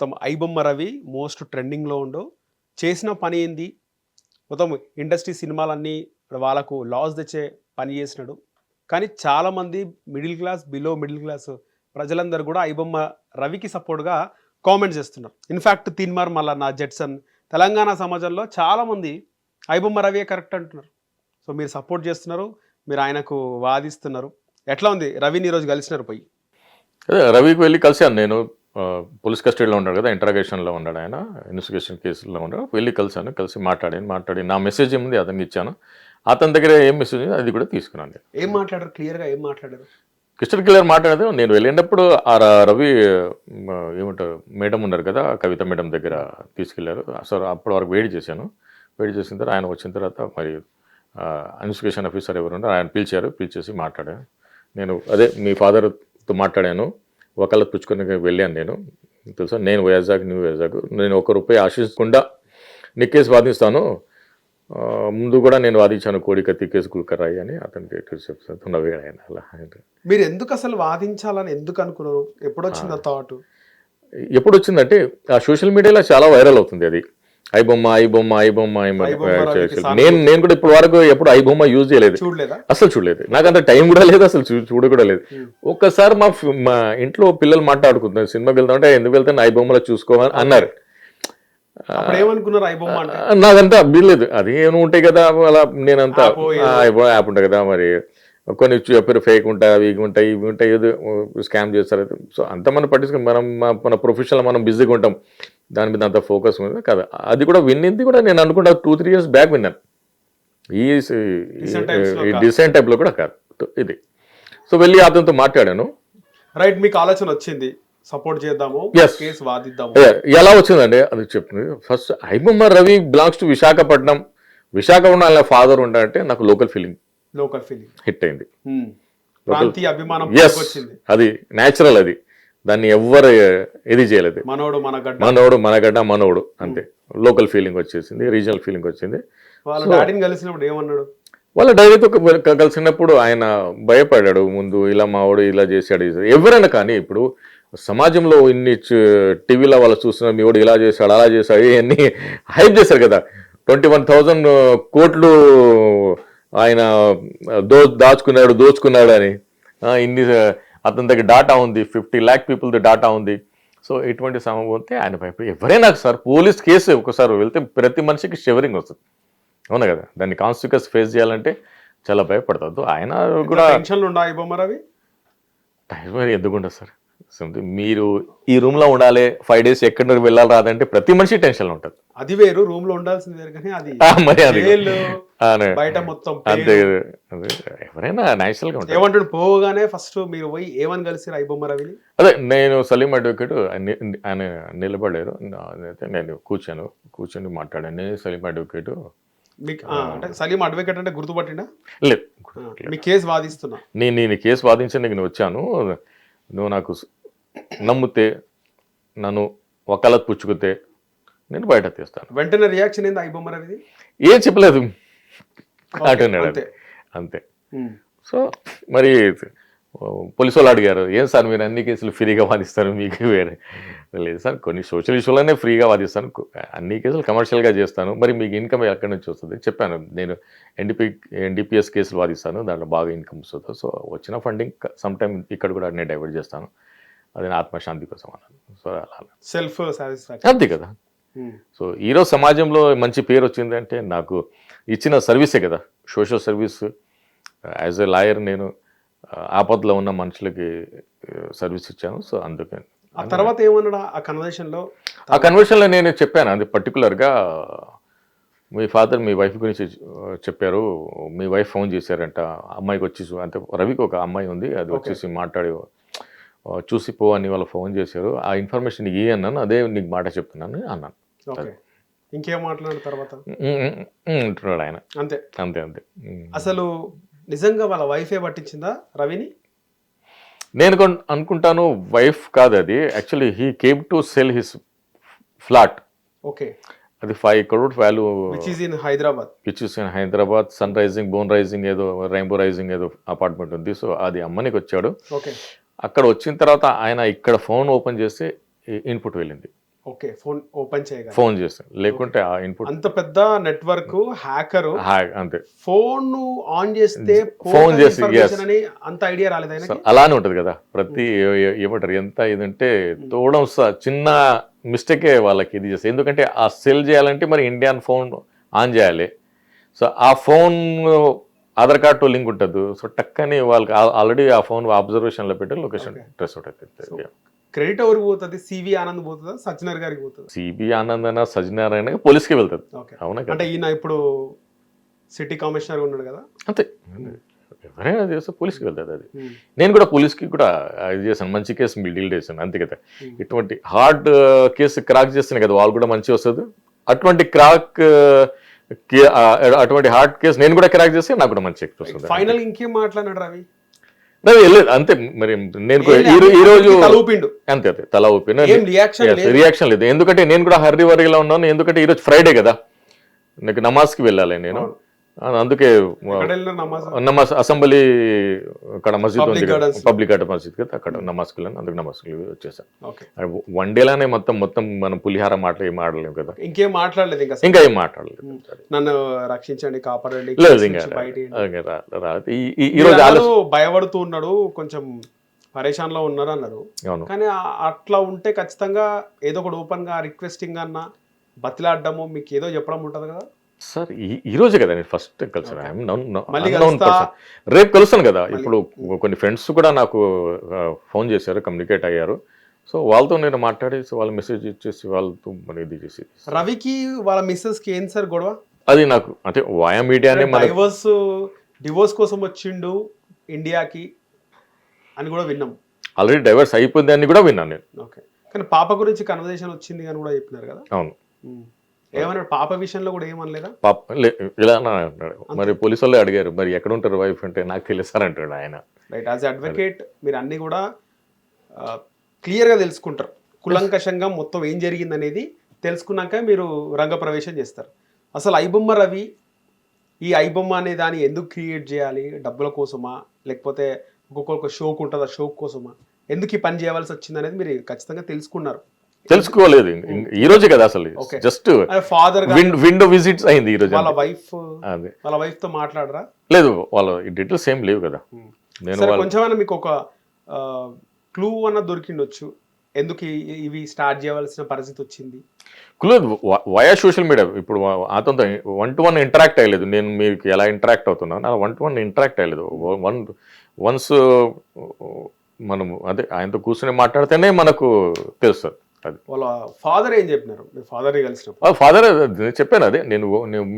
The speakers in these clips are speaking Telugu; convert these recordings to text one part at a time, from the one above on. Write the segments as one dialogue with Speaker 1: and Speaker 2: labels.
Speaker 1: మొత్తం ఐబొమ్మ రవి మోస్ట్ ట్రెండింగ్లో ఉండు. చేసిన పని ఏంది? మొత్తం ఇండస్ట్రీ సినిమాలన్నీ వాళ్ళకు లాస్ తెచ్చే పని చేసినాడు. కానీ చాలామంది middle class below middle class ప్రజలందరూ కూడా ఐబొమ్మ రవికి సపోర్ట్గా కామెంట్ చేస్తున్నారు. ఇన్ఫ్యాక్ట్ తిన్మార్ మల్లన్న జెట్సన్ తెలంగాణ సమాజంలో చాలామంది ఐబొమ్మ రవియే కరెక్ట్ అంటున్నారు. సో మీరు సపోర్ట్ చేస్తున్నారు మీరు ఆయనకు వాదిస్తున్నారు. ఎట్లా ఉంది? రవిని ఈరోజు కలిసినారు పోయి.
Speaker 2: రవికి వెళ్ళి కలిశాను నేను. పోలీస్ కస్టడీలో ఉన్నాడు కదా ఇంటరాగేషన్లో ఉన్నాడు ఆయన ఇన్వెస్టిగేషన్ కేసులో ఉన్నాడు. వెళ్ళి కలిశాను కలిసి మాట్లాడాను మాట్లాడి నా మెసేజ్ ఏముంది అతనికి ఇచ్చాను. అతని దగ్గర ఏం మెసేజ్ ఉంది అది కూడా తీసుకున్నాను నేను.
Speaker 1: ఏం మాట్లాడారు? క్లియర్గా ఏం మాట్లాడారు?
Speaker 2: క్రిస్టల్ క్లియర్ మాట్లాడదు నేను వెళ్ళినప్పుడు ఆ రవి ఏమంటారు మేడం ఉన్నారు కదా కవిత మేడం దగ్గర తీసుకెళ్ళారు. సార్ అప్పటి వరకు వెయిట్ చేశాను. వెయిట్ చేసిన తర్వాత ఆయన వచ్చిన తర్వాత మరి ఇన్వెస్టిగేషన్ ఆఫీసర్ ఎవరు ఉన్నారు ఆయన పిలిచారు పిలిచేసి మాట్లాడాను. నేను అదే మీ ఫాదర్తో మాట్లాడాను. ఒకళ్ళ పుచ్చుకొని వెళ్ళాను నేను. తెలుసా? నేను వైజాగ్ నువ్వు వైజాగ్. నేను ఒక రూపాయి ఆశించకుండా నీ కేసు వాదిస్తాను ముందు కూడా నేను వాదించాను కోడికత్తి కేసు కుల్కరాయి అని. అతనికి చెప్తాను ఆయన. అలా
Speaker 1: మీరు ఎందుకు అసలు వాదించాలని ఎందుకు అనుకున్నారు? ఎప్పుడు వచ్చింది ఆ. థాట్
Speaker 2: ఎప్పుడు వచ్చిందంటే ఆ సోషల్ మీడియాలో చాలా వైరల్ అవుతుంది అది. ఐ బొమ్మ ఐ బొమ్మ ఐ బొమ్మ. నేను నేను కూడా ఇప్పటి వరకు ఎప్పుడు ఐ బొమ్మ యూజ్ చేయలేదు. అసలు చూడలేదు. నాకు అంత టైం కూడా లేదు అసలు చూడ కూడా లేదు ఒక్కసారి మా మా ఇంట్లో పిల్లలు మాట్లాడుకుంటున్నారు. సినిమాకి వెళ్తామంటే ఎందుకు వెళ్తాను? ఐ బొమ్మలో చూసుకోవాలి అన్నారు.
Speaker 1: అంటే?
Speaker 2: నాకంతా బిల్లేదు అది ఏమో ఉంటాయి కదా అలా నేనంతా
Speaker 1: యాప్
Speaker 2: ఉంటుంది కదా మరి కొన్ని చెప్పారు ఫేక్ ఉంటాయి అవి ఇవి ఉంటాయి ఇవి ఉంటాయి ఏదో స్కామ్ చేస్తారు. సో అంత మనం పట్టించుకుని మనం మన ప్రొఫెషనల్ మనం బిజీగా ఉంటాం. దాని మీద అంత ఫోకస్ ఉంది కదా అది కూడా విన్నింది కూడా నేను అనుకుంటా టూ త్రీ ఇయర్స్ బ్యాక్ విన్నాను. ఈ ఈ. డిసెంట్ టైప్లో కూడా కాదు. ఇది. సో వెళ్ళి అతనితో మాట్లాడాను.
Speaker 1: రైట్ మీకు ఆలోచన వచ్చింది. సపోర్ట్ చేద్దాము. కేసు వాదిద్దాము.
Speaker 2: ఎలా వచ్చిందండి అది చెప్తుంది. First iBomma Ravi belongs to Visakhapatnam. Visakhapatnam అలా ఫాదర్ ఉంటాడంటే నాకు local feeling
Speaker 1: local feeling
Speaker 2: hit అయింది.
Speaker 1: ప్రాంతీయ అభిమానం
Speaker 2: అది న్యాచురల్ అది. దాన్ని ఎవ్వరు ఇది చేయలేదు.
Speaker 1: మనోడు మన గడ్డ.
Speaker 2: మనోడు మనగడ్డ మనోడు అంతే. లోకల్ ఫీలింగ్ వచ్చేసింది రీజనల్ ఫీలింగ్ వచ్చింది.
Speaker 1: వాళ్ళ డాడీని కలిసినప్పుడు ఏమన్నాడు?
Speaker 2: వాళ్ళ డైరీతో కలిసినప్పుడు ఆయన భయపడ్డాడు ముందు ఇలా మావాడు ఇలా చేశాడు. ఎవరైనా కానీ ఇప్పుడు సమాజంలో ఇన్ని టీవీలో వాళ్ళు చూస్తున్నారు మీ వాడు ఇలా చేశాడు అలా చేశాడు ఇవన్నీ హైప్ చేశారు కదా. ట్వంటీ వన్ థౌజండ్ కోట్లు ఆయన దో దాచుకున్నాడు దోచుకున్నాడు అని. ఇన్ని అతని దగ్గర డాటా ఉంది ఫిఫ్టీ ల్యాక్ పీపుల్ది డాటా ఉంది. సో ఇటువంటి సమయం పోతే ఆయన భయపడి ఎవరైనా సార్ పోలీస్ కేసు ఒకసారి వెళ్తే ప్రతి మనిషికి షివరింగ్ వస్తుంది. అవునా కదా? దాన్ని కాన్సిక్వెన్స్ ఫేస్ చేయాలంటే చాలా భయపడతాడు ఆయన కూడా
Speaker 1: టెన్షన్లు ఐబొమ్మ రవి?
Speaker 2: టైం మరి ఎందుకుంటుంది సార్? మీరు ఈ రూమ్లో ఉండాలి ఫైవ్ డేస్ ఎక్కడ వెళ్ళాలి రాదంటే ప్రతి మనిషి టెన్షన్ ఉంటుంది
Speaker 1: అది వేరు రూమ్లో ఉండాల్సింది వేరు కానీ అది
Speaker 2: మరి.
Speaker 1: బయట మొత్తం
Speaker 2: అంతే. ఎవరైనా న్యాచురల్గా ఉంటుంది
Speaker 1: ఏమంటాడు? పోగానే ఫస్ట్ మీరు పోయి ఏమని ఐబొమ్మ రవిని.
Speaker 2: అదే నేను సలీం అడ్వకేట్ ఆయన- నిలబడారు అయితే నేను కూర్చాను కూర్చొని మాట్లాడాను. నేను సలీం అడ్వకేట్
Speaker 1: మీకు అంటే సలీం అడ్వకేట్ అంటే గుర్తుపట్టిండా?
Speaker 2: లేదు.
Speaker 1: మీ కేసు వాదిస్తున్నా.
Speaker 2: నేను నేను కేసు వాదించడానికి నేను వచ్చాను. నువ్వు నాకు నమ్మితే నన్ను వకాలత్ పుచ్చుకుతే నేను బయట తీస్తాను.
Speaker 1: వెంటనే రియాక్షన్ ఏంది ఐబొమ్మ రవిది
Speaker 2: ఏం చెప్పలేదు. అంటున్నాడు
Speaker 1: అంతే. ఉమ్.
Speaker 2: సో మరి పోలీసు వాళ్ళు అడిగారు ఏం సార్ మీరు అన్ని కేసులు ఫ్రీగా వాదిస్తారు? మీకు వేరే లేదు సార్ కొన్ని సోషల్ ఇష్యూలోనే ఫ్రీగా వాదిస్తాను. అన్ని కేసులు కమర్షియల్గా చేస్తాను. మరి మీకు ఇన్కమ్ ఎక్కడి నుంచి వస్తుంది? చెప్పాను నేను ఎన్డీపీ ఎన్డీపీఎస్ కేసులు వాదిస్తాను. దాంట్లో బాగా ఇన్కమ్ వస్తుంది. సో వచ్చిన ఫండింగ్ సమ్ టైం ఇక్కడ కూడా నేను డైవర్ట్ చేస్తాను. అది నా ఆత్మశాంతి కోసం అన్నాను సో అలా.
Speaker 1: సెల్ఫ్ సాటిస్ఫాక్షన్
Speaker 2: అంతే కదా. సో ఈరోజు సమాజంలో మంచి పేరు వచ్చిందంటే నాకు ఇచ్చిన సర్వీసే కదా. Social service as a lawyer నేను ఆ, ఆపదలో ఉన్న మనుషులకి సర్వీస్ ఇచ్చాను. సో అందుకే.
Speaker 1: ఆ తర్వాత ఏమన్నాడు ఆ కన్వర్సేషన్లో?
Speaker 2: ఆ కన్వర్షన్లో నేను చెప్పాను. అది పర్టికులర్గా మీ ఫాదర్ మీ వైఫ్ గురించి చెప్పారు. మీ వైఫ్ ఫోన్ చేశారంట. అమ్మాయికి వచ్చి చూ- అంటే రవికి ఒక అమ్మాయి ఉంది. అది వచ్చేసి మాట్లాడి ఆ, చూసి పో అని వాళ్ళు ఫోన్ చేశారు. ఆ ఇన్ఫర్మేషన్ ఏ అన్నాను అదే నీకు మాట చెప్తున్నాను అన్నాను.
Speaker 1: ఇంకేం మాట్లాడిన తర్వాత?
Speaker 2: అంటున్నాడు ఆయన.
Speaker 1: అంతే.
Speaker 2: అంతే అంతే.
Speaker 1: అసలు నిజంగా వాళ్ళ వైఫే పట్టించిందా రవిని?
Speaker 2: నేను అనుకుంటాను వైఫ్ కాదు అది. Actually he came to sell his flat
Speaker 1: okay.
Speaker 2: అది five crore value
Speaker 1: which is in Hyderabad
Speaker 2: which is in Hyderabad sun rising bone rising ఏదో రైంబో రైజింగ్ ఏదో అపార్ట్మెంట్ ఉంది. సో అది అమ్మనికి వచ్చాడు.
Speaker 1: ఓకే.
Speaker 2: అక్కడ వచ్చిన తర్వాత ఆయన ఇక్కడ ఫోన్ ఓపెన్ చేస్తే ఇన్పుట్ వెళ్ళింది.
Speaker 1: ఓకే ఫోన్ ఓపెన్ చేయగలరు
Speaker 2: ఫోన్ చేస్తాను లేకుంటే ఆ ఇన్పుట్
Speaker 1: అంత పెద్ద నెట్వర్క్ హ్యాకర్
Speaker 2: అంతే.
Speaker 1: ఫోన్ ఆన్ చేస్తే
Speaker 2: Phone చేసి,
Speaker 1: అంత ఐడియా రాలేదు
Speaker 2: అలానే ఉంటది కదా. ప్రతి ఏమంటారు ఎంత ఇదంటే తోవడం స- చిన్న మిస్టేకే వాళ్ళకి ఇది చేస్తారు ఎందుకంటే ఆ సెల్ చేయాలంటే మరి ఇండియన్ ఫోన్ ఆన్ చేయాలి. సో ఆ ఫోన్ ఆధార్ కార్డు లింక్ ఉంటుంది. సో టక్కని వాళ్ళకి ఆల్రెడీ ఆ ఫోన్ అబ్జర్వేషన్లో పెట్టి లొకేషన్. ట్రెస్ అవుతుంది
Speaker 1: క్రెడిట్ ఎవరికి పోతుంది? సివి ఆనంద్ పోతుందా? సజ్జనర్ గారికి పోతుందా?
Speaker 2: సిబి ఆనందన సజ్జనారాయణ పోలీస్కి వెళ్తుంది. అవునా
Speaker 1: అంటే ఈయన ఇప్పుడు సిటీ కమిషనర్ ఉన్నాడు కదా?
Speaker 2: అంతే. ఎవరైనా చేస్తే పోలీస్కి వెళ్తుంది అది.
Speaker 1: Hmm.
Speaker 2: నేను కూడా పోలీస్కి కూడా ఇది చేశాను. మంచి కేసు డీల్ చేశాను. అంతే కదా.
Speaker 1: Hmm.
Speaker 2: ఇటువంటి హార్డ్ కేసు క్రాక్ చేస్తేనే కదా వాళ్ళు కూడా మంచి వస్తుంది. అటువంటి క్రాక్ అటువంటి హార్డ్ కేసు నేను కూడా క్రాక్ చేస్తే నాకు కూడా మంచి ఎక్కువ వస్తుంది.
Speaker 1: ఫైనల్ ఇంకేం మాట్లాడినాడు రవి?
Speaker 2: వెళ్ళలేదు అంతే మరి నేను ఈ రోజు
Speaker 1: తల ఊపిండు.
Speaker 2: అంతే అంతే తల ఊపిన
Speaker 1: రియాక్షన్ లేదు.
Speaker 2: ఎందుకంటే నేను కూడా హర్రీ వరిగా ఉన్నాను. ఎందుకంటే ఈరోజు ఫ్రైడే కదా. నాకు నమాజ్కి వెళ్ళాలి నేను. అందుకే
Speaker 1: నమాజ్?
Speaker 2: అసెంబ్లీ అక్కడ మస్జిద్ ఉంది. పబ్లిక్ గార్డెన్ మస్జిద్ కదా అక్కడ నమాజ్కి అందుకు నమాజ్కి వచ్చేసాను.
Speaker 1: ఓకే.
Speaker 2: వన్ డేలానే మొత్తం మొత్తం మనం పులిహార మాటలు ఏం ఆడలేము కదా.
Speaker 1: ఇంకేం మాట్లాడలేదు ఇంకా
Speaker 2: ఇంకా ఏం మాట్లాడలేదు.
Speaker 1: నన్ను రక్షించండి కాపాడండి
Speaker 2: లేదు ఇంకా ఈ- రోజు
Speaker 1: భయపడుతూ ఉన్నాడు కొంచెం పరేషాన్లో ఉన్నారు అన్నారు కానీ అట్లా ఉంటే ఖచ్చితంగా ఏదో ఒకటి ఓపెన్గా రిక్వెస్టింగ్ అన్న బతిలాడడము మీకు ఏదో చెప్పడం ఉంటది కదా?
Speaker 2: సార్ ఈ రోజే కదా నేను ఫస్ట్ కలిసాను. Unknown
Speaker 1: కలుస్తా.
Speaker 2: person. రేపు కలుస్తాను కదా. ఇప్పుడు కొన్ని ఫ్రెండ్స్ కూడా నాకు ఫోన్ చేశారు కమ్యూనికేట్ అయ్యారు. సో వాళ్ళతో నేను మాట్లాడేసి వాళ్ళ మెసేజ్ ఇచ్చేసి వాళ్ళతో మన ఇది చేసి
Speaker 1: రవికి వాళ్ళ మిస్సెస్కి ఏం సార్ గొడవ?
Speaker 2: అది నాకు అంటే వాయా మీడియానే మన
Speaker 1: డైవర్స్ డివోర్స్ కోసం వచ్చిండు ఇండియాకి అని కూడా విన్నాం.
Speaker 2: ఆల్రెడీ డైవర్స్ అయిపోయింది అని కూడా విన్నాను నేను.
Speaker 1: ఓకే కానీ పాప గురించి కన్వర్జేషన్ వచ్చింది అని కూడా చెప్పినారు కదా.
Speaker 2: అవును.
Speaker 1: ఉమ్. ఏమన్నాడు పాప విషయంలో కూడా ఏమనలేదా?
Speaker 2: పాప ఇలా అంటున్నాడు మరి పోలీసు వాళ్ళు అడిగారు మరి ఎక్కడ ఉంటారు వైఫ్ అంటే? నాకు తెలుసారు అంటాడు ఆయన.
Speaker 1: రైట్ యాజ్ అడ్వకేట్ మీరు అన్ని కూడా క్లియర్గా తెలుసుకుంటారు. కులంకషంగా మొత్తం ఏం జరిగింది అనేది తెలుసుకున్నాక మీరు రంగప్రవేశం చేస్తారు. అసలు ఐబొమ్మ రవి ఈ ఐబొమ్మ అనే దాన్ని ఎందుకు క్రియేట్ చేయాలి? డబ్బుల కోసమా? లేకపోతే ఒక్కొక్క షోకు ఉంటుందా? షో కోసమా? ఎందుకు ఈ పని చేయవలసి వచ్చింది అనేది మీరు ఖచ్చితంగా తెలుసుకున్నారు.
Speaker 2: తెలుసుకోలేదు. ఈ రోజే కదా అసలు. జస్ట్
Speaker 1: ఫాదర్
Speaker 2: విండో విజిట్స్ అయింది ఈ రోజు
Speaker 1: వాళ్ళ వైఫ్
Speaker 2: అదే.
Speaker 1: వాళ్ళ వైఫ్తో మాట్లాడరా?
Speaker 2: లేదు వాళ్ళ డీటెయిల్స్ ఏం లేవు కదా. నేను
Speaker 1: కొంచెమైనా మీకు ఒక క్లూ అన్న దొరికిండొచ్చు. ఎందుకు ఇవి స్టార్ట్ చేయవలసిన పరిస్థితి వచ్చింది?
Speaker 2: లేదు. వయా సోషల్ మీడియా ఇప్పుడు అతనితో వన్ టు వన్ ఇంటరాక్ట్ అయ్యలేదు. నేను మీకు ఎలా ఇంటరాక్ట్ అవుతున్నాను అలా వన్ టు వన్ ఇంటరాక్ట్ అయ్యలేదు వన్ వన్స్ మనం అదే ఆయనతో కూర్చొని మాట్లాడితేనే మనకు తెలుస్తుంది. అది
Speaker 1: వాళ్ళ ఫాదర్ ఏం చెప్పినారు? ఫాదర్ కలిసినప్పుడు.
Speaker 2: ఫాదర్ చెప్పాను అదే. నేను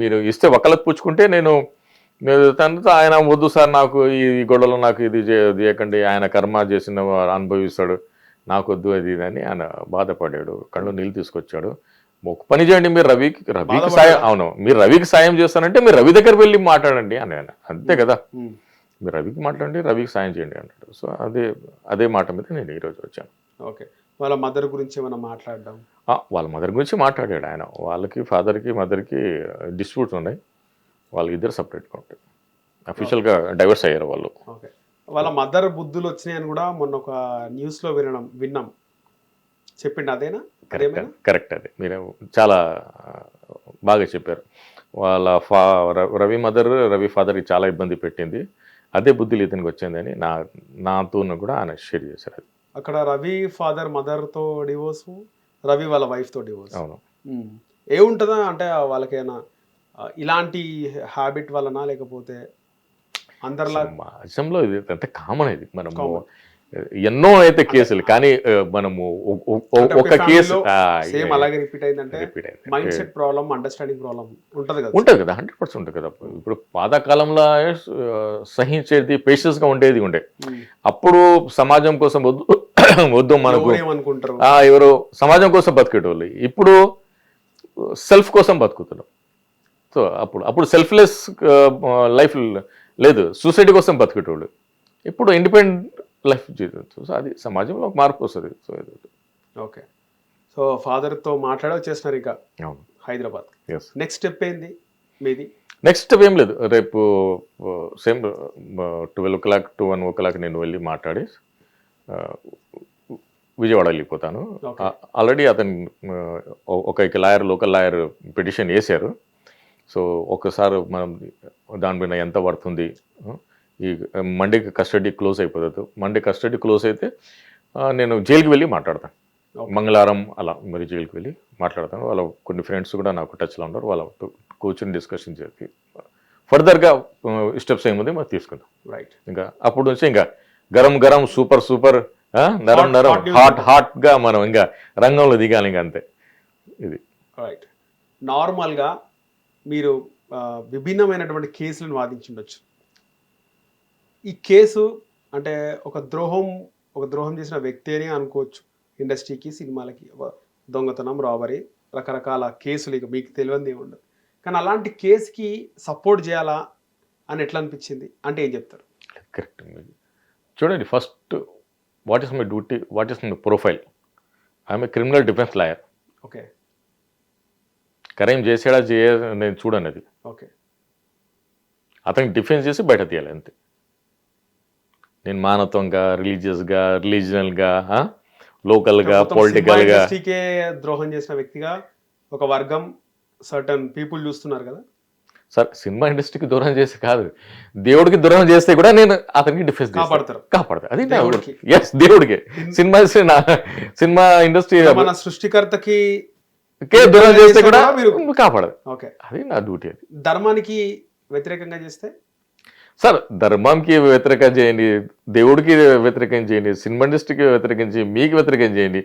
Speaker 2: మీరు ఇస్తే ఒకళ్ళకి పుచ్చుకుంటే నేను తనతో ఆయన వద్దు సార్ నాకు ఈ గొడవలో నాకు ఇది చేయకండి ఆయన కర్మ చేసిన అనుభవిస్తాడు నాకు వద్దు అది ఇది అని ఆయన బాధపడాడు కళ్ళు నీళ్ళు తీసుకొచ్చాడు. ఒక పని చేయండి మీరు రవికి రవికి? సాయం అవును మీరు రవికి సాయం చేస్తానంటే మీరు రవి దగ్గర వెళ్ళి మాట్లాడండి అని ఆయన. అంతే కదా. మీరు రవికి మాట్లాడండి రవికి సాయం చేయండి అన్నాడు. సో అదే అదే మాట మీద నేను ఈరోజు వచ్చాను.
Speaker 1: ఓకే. వాళ్ళ మదర్ గురించి ఏమైనా మాట్లాడడం?
Speaker 2: వాళ్ళ మదర్ గురించి మాట్లాడాడు ఆయన. వాళ్ళకి ఫాదర్కి మదర్కి డిస్ప్యూట్స్ ఉన్నాయి. వాళ్ళకి ఇద్దరు సపరేట్గా ఉంటాయి. అఫీషియల్గా డైవర్స్ అయ్యారు వాళ్ళు.
Speaker 1: ఓకే. వాళ్ళ మదర్ బుద్ధులు వచ్చినాయని కూడా మొన్న ఒక న్యూస్లో వినడం విన్నాం. చెప్పిండు అదేనా?
Speaker 2: కరెక్ట్ కరెక్ట్ అది. మీరు చాలా బాగా చెప్పారు. వాళ్ళ ఫా రవి మదర్ రవి ఫాదర్కి చాలా ఇబ్బంది పెట్టింది. అదే బుద్ధులు ఇతనికి వచ్చిందని నా నాతో కూడా ఆయన షేర్ చేశారు అది.
Speaker 1: అక్కడ రవి ఫాదర్ మదర్తో డివోర్స్ రవి వాళ్ళ వైఫ్తో డివోర్స్.
Speaker 2: అవును.
Speaker 1: ఏముంటుందా అంటే వాళ్ళకైనా ఇలాంటి హ్యాబిట్ వలన లేకపోతే అందరిలా
Speaker 2: సమాజంలో ఇది అంటే కామన్ ఇది. మనము. ఎన్నో అయితే కేసులు కానీ మనము ఒక కేసు.
Speaker 1: సేమ్ అలాగే రిపీట్ అయిందంటే mind set problem understanding problem ఉంటది కదా.
Speaker 2: ఉంటుంది కదా హండ్రెడ్ పర్సెంట్ ఉంటుంది కదా. ఇప్పుడు పాతకాలంలో సహించేది పేషెన్స్గా ఉండేది ఉండే. అప్పుడు సమాజం కోసం వద్దు వద్దు మనకు.
Speaker 1: ఎవరు
Speaker 2: సమాజం కోసం బతికేటోళ్ళు. ఇప్పుడు సెల్ఫ్ కోసం బతుకుతున్నాం సో అప్పుడు అప్పుడు సెల్ఫ్లెస్ లైఫ్ లేదు. సూసైడ్ కోసం బతికేటోళ్ళు. ఇప్పుడు ఇండిపెండెంట్ లైఫ్ జీవితం. సో అది సమాజంలో ఒక మార్పు వస్తుంది. So
Speaker 1: okay. సో ఫాదర్తో మాట్లాడి వచ్చేసినారు ఇక హైదరాబాద్. నెక్స్ట్ స్టెప్ ఏంది? మీది?
Speaker 2: నెక్స్ట్ ఏం లేదు. రేపు same twelve o'clock to one o'clock నేను వెళ్ళి మాట్లాడి విజయవాడ వెళ్ళిపోతాను. ఆల్రెడీ అతను ఒక లాయర్ లోకల్ లాయర్ పిటిషన్ వేశారు. సో ఒకసారి మనం దాని మీద ఎంత పడుతుంది ఈ మండేకి కస్టడీ క్లోజ్ అయిపోతుంది. మండే కస్టడీ క్లోజ్ అయితే నేను జైలుకి వెళ్ళి మాట్లాడతాను. మంగళవారం అలా మరి జైలుకి వెళ్ళి మాట్లాడతాను. వాళ్ళ కొన్ని ఫ్రెండ్స్ కూడా నాకు టచ్లో ఉన్నారు. వాళ్ళతో కూర్చొని డిస్కషన్ చేసి ఫర్దర్గా స్టెప్స్ ఏముంది మరి తీసుకుందాం.
Speaker 1: రైట్
Speaker 2: ఇంకా అప్పుడు నుంచి ఇంకా గరం గరం సూపర్ సూపర్ నరం నరం. హాట్. హాట్గా మనం ఇంకా రంగంలో దిగాలి ఇంకా అంతే. ఇది.
Speaker 1: రైట్ నార్మల్గా మీరు విభిన్నమైనటువంటి కేసులను వాదించుండొచ్చు. ఈ కేసు అంటే ఒక ద్రోహం ఒక ద్రోహం చేసిన వ్యక్తి అని అనుకోవచ్చు. ఇండస్ట్రీకి సినిమాలకి దొంగతనం రాబరీ రకరకాల కేసులు ఇక మీకు తెలియంది ఉండదు. కానీ అలాంటి కేసుకి సపోర్ట్ చేయాలా అని ఎట్లా అనిపించింది? అంటే ఏం చెప్తారు?
Speaker 2: కరెక్ట్ చూడండి first what is my duty what is my profile? I'm a criminal defence lawyer.
Speaker 1: Okay.
Speaker 2: Crime చేసాడా చేయ నేను చూడను అది.
Speaker 1: ఓకే.
Speaker 2: అతనికి డిఫెన్స్ చేసి బయట తీయాలి అంతే. నేను మానవత్వంగా రిలీజియస్గా రిలీజనల్గా లోకల్గా పొలిటికల్గా.
Speaker 1: ద్రోహం చేసిన వ్యక్తిగా ఒక వర్గం సర్టన్ పీపుల్ చూస్తున్నారు కదా?
Speaker 2: సార్ సినిమా ఇండస్ట్రీకి దూరం చేసి కాదు. దేవుడికి దూరం చేస్తే కూడా నేను అతనికి డిఫెన్స్
Speaker 1: కాపాడతారు.
Speaker 2: కాపాడతా అది
Speaker 1: దేవుడికి.
Speaker 2: ఎస్ దేవుడికి. సినిమా సినిమా ఇండస్ట్రీ
Speaker 1: మన సృష్టికర్తకి
Speaker 2: దూరం చేస్తే కూడా
Speaker 1: మీరు
Speaker 2: కాపాడదు
Speaker 1: ఓకే.
Speaker 2: అది నా డ్యూటీ అది.
Speaker 1: ధర్మానికి వ్యతిరేకంగా చేస్తే?
Speaker 2: సార్ ధర్మంకి వ్యతిరేకం చేయండి దేవుడికి వ్యతిరేకం చేయండి సినిమా ఇండస్ట్రీకి వ్యతిరేకం చేయండి మీకు వ్యతిరేకం చేయండి.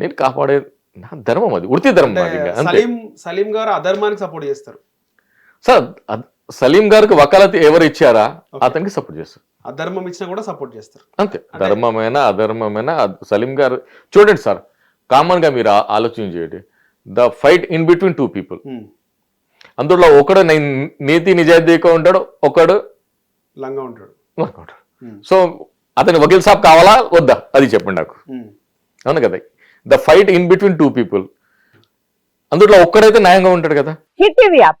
Speaker 2: నేను కాపాడే నా ధర్మం అది. వృత్తి ధర్మం
Speaker 1: సలీం సలీం గారు అధర్మానికి సపోర్ట్ చేస్తారు.
Speaker 2: సార్ సలీం గారికి వకాలత్ ఎవరు ఇచ్చారా? అతనికి సపోర్ట్ చేస్తారు.
Speaker 1: అధర్మం ఇచ్చినా కూడా సపోర్ట్ చేస్తారు.
Speaker 2: అంతే. ధర్మమైన అధర్మమైన సలీం గారు చూడండి సార్ కామన్గా మీరు ఆలోచన చేయండి. The fight in between two people. అందులో ఒకడు నీతి నిజాయితీగా ఉంటాడు ఒకడు
Speaker 1: లంగా ఉంటాడు.
Speaker 2: లంగా ఉంటాడు.
Speaker 1: ఉమ్.
Speaker 2: సో అతని వకీల్ సాబ్ కావాలా? వద్దా? అది చెప్పండి నాకు. అవును కదా? The fight in between two people. అందులో ఒక్కడైతే న్యాయంగా ఉంటాడు కదా?
Speaker 3: Hit TV app.